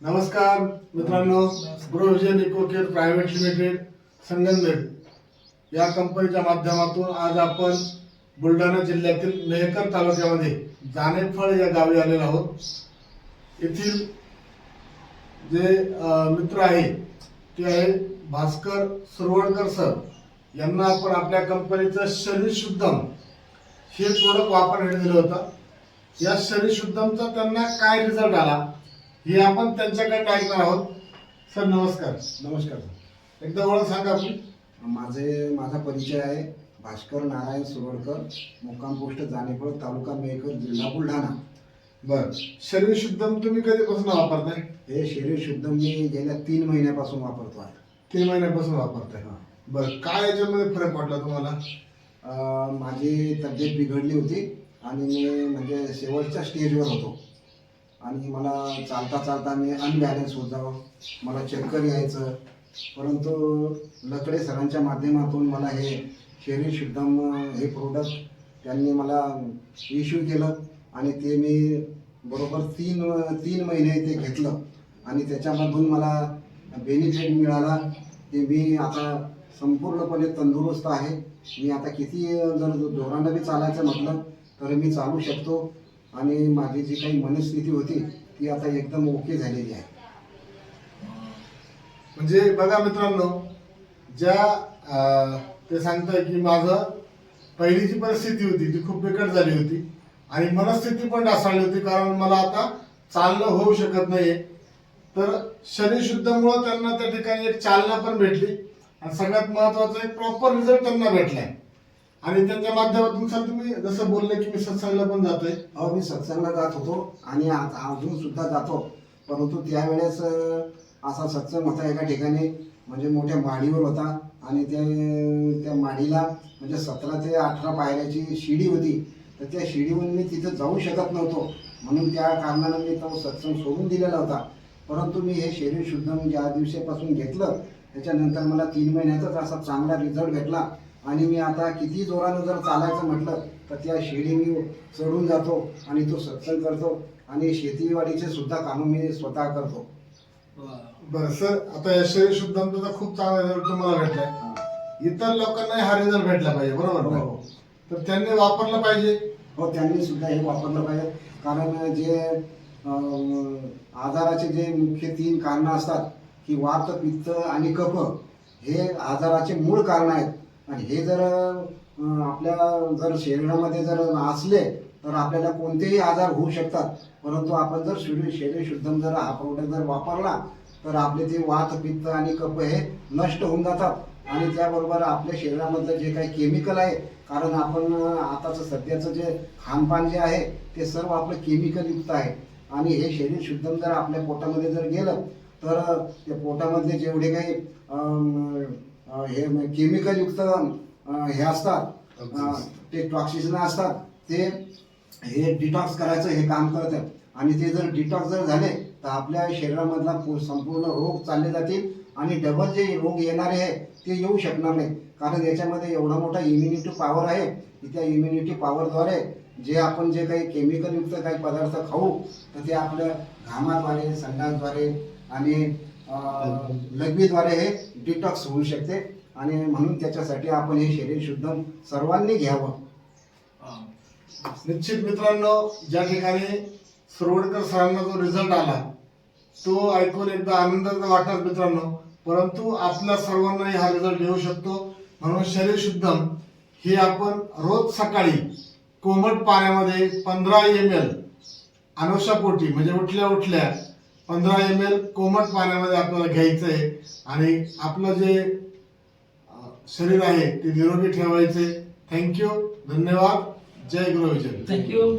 नमस्कार मित्रांनो. Provision eco care private limited Sangamner. या कंपनीच्या माध्यमातून आज आपण बुलढाणा जिल्ह्यातील मेहकर तालुक्यामध्ये जानेफळ या गावी आलेलो आहोत. येथील जे मित्र आहे ते आहे भास्कर सुरवणकर सर. यांना आपण आपल्या कंपनीचं शरीर शुद्धम हे प्रोडक्ट वापरण्यात दिलं होतं. या शरीर शुद्धमचा त्यांना काय रिझल्ट आला? हे आपण त्यांच्याकडे ऐकणार आहोत. सर नमस्कार. नमस्कार सर. एकदा ओळख सांगा आपली माझे माझा परिचय आहे भास्कर नारायण सुरवडकर मुक्काम पोस्ट जानेफळ तालुका मेहकर जिल्हा बुलढाणा. बर. शरीर शुद्धम तुम्ही कधीपासून वापरताय? हे शरीर शुद्ध मी गेल्या तीन महिन्यापासून वापरतो आहे. तीन महिन्यापासून वापरताय. बर. काय याच्यामध्ये फरक पडला तुम्हाला? अं, माझी तब्येत बिघडली होती आणि मी म्हणजे शेवटच्या स्टेजवर होतो. आणि मला चालता चालता मी अनबॅलन्स होत जावं. मला चक्कर यायचं. परंतु लकडे सरांच्या माध्यमातून मला हे शरीर शुद्धम हे प्रोडक्ट त्यांनी मला इश्यू केलं आणि ते मी बरोबर तीन तीन महिने ते घेतलं. आणि त्याच्यामधून मला बेनिफिट मिळाला. ते मी आता संपूर्णपणे तंदुरुस्त आहे. मी आता किती जर जोरानं बी चालायचं म्हटलं तर मी चालू शकतो. आणि माझी जी काही मनस्थिती होती ती आता एकदम ओके झालेली आहे. म्हणजे बघा मित्रांनो ज्या ते सांगताय की माझं पहिली जी परिस्थिती होती ती खूप बिकट झाली होती. आणि मनस्थिती पण ढासळली होती कारण मला आता चालणं होऊ शकत नाहीये. तर शरीरशुद्धमुळं त्यांना त्या ठिकाणी एक चालना पण भेटली. आणि सगळ्यात महत्त्वाचा एक प्रॉपर रिझल्ट त्यांना भेटलाय. आणि त्यांच्या माध्यमातून सर तुम्ही जसं बोलले की मी सत्संगला पण जातोय. अहो मी सत्संगला जात होतो आणि आज अजून सुद्धा जातो. परंतु त्यावेळेस असा सत्संग होता एका ठिकाणी म्हणजे मोठ्या माडीवर होता. आणि ते त्या माडीला म्हणजे सतरा ते अठरा पायऱ्याची शिडी होती. तर त्या शिडीवरून मी तिथं जाऊ शकत नव्हतो. म्हणून त्या कारणानं मी तो सत्संग सोडून दिलेला होता. परंतु मी हे शरीर शुद्ध म्हणजे ज्या दिवसापासून घेतलं. त्याच्यानंतर मला तीन महिन्यातच असा चांगला रिझल्ट भेटला. आणि मी आता किती जोरानं जर चालायचं म्हटलं तर त्या शिडी मी चढून जातो आणि तो सत्संग करतो आणि शेतीवाडीचे सुद्धा कामं मी स्वतः करतो. बरं सर आता या शरीर शुद्धांचा खूप चांगला रिझल्ट तुम्हाला भेटलाय. इतर लोकांना हा रिझल्ट भेटला पाहिजे बरोबर? हो. तर त्यांनी वापरलं पाहिजे? हो त्यांनी सुद्धा हे वापरलं पाहिजे. कारण जे आजाराचे जे मुख्य तीन कारणं असतात की वात पित्त आणि कफ हे आजाराचे मूळ कारण आहेत. आणि हे जर आपल्या जर शरीरामध्ये जर असले तर आपल्याला कोणतेही आजार होऊ शकतात. परंतु आपण जर शरीर शरीर शुद्धम जर हा प्रोडक्ट जर वापरला तर आपले ते वात पित्त आणि कप हे नष्ट होऊन जातात. आणि त्याबरोबर आपल्या शरीरामधलं जे काही केमिकल आहे कारण आपण आताचं सध्याचं जे खानपान जे आहे ते सर्व आपलं केमिकलयुक्त आहे. आणि हे शरीर शुद्धम जर आपल्या पोटामध्ये जर गेलं तर ते त्या पोटामधले जेवढे काही हे केमिकल युक्त हे असतात. ते टॉक्सिजन असतात. ते हे डिटॉक्स करायचं हे काम करत आणि ते जर डिटॉक्स जर झाले तर आपल्या शरीरामधला पू- संपूर्ण रोग चालले जातील आणि डबल जे रोग येणारे आहे ते येऊ शकणार नाही कारण याच्यामध्ये एवढा मोठा इम्युनिटी पॉवर आहे. की त्या इम्युनिटी पॉवरद्वारे जे आपण जे काही केमिकल युक्त काही पदार्थ खाऊ तर ते आपल्या घामाद्वारे संडासद्वारे आणि लघवीद्वारे हे डिटॉक्स होऊ शकते. आणि म्हणून त्याच्यासाठी आपण हे शरीर शुद्ध सर्वांनी घ्यावं. निश्चित मित्रांनो ज्या ठिकाणी सुरवडकर सरांना जो रिझल्ट आला तो ऐकून एकदा आनंदाचा वाटणार मित्रांनो. परंतु आपल्या सर्वांनाही हा रिझल्ट येऊ शकतो. म्हणून शरीर शुद्धम हे आपण रोज सकाळी कोमट पाण्यामध्ये पंधरा एम एल अनुषापोटी म्हणजे उठल्या उठल्या पंधरा एम एल कोमट पाण्यामध्ये आपल्याला घ्यायचं आहे आणि आपलं जे शरीर आहे ते निरोगी ठेवायचे थँक्यू धन्यवाद. जय गुरुविजय थँक्यू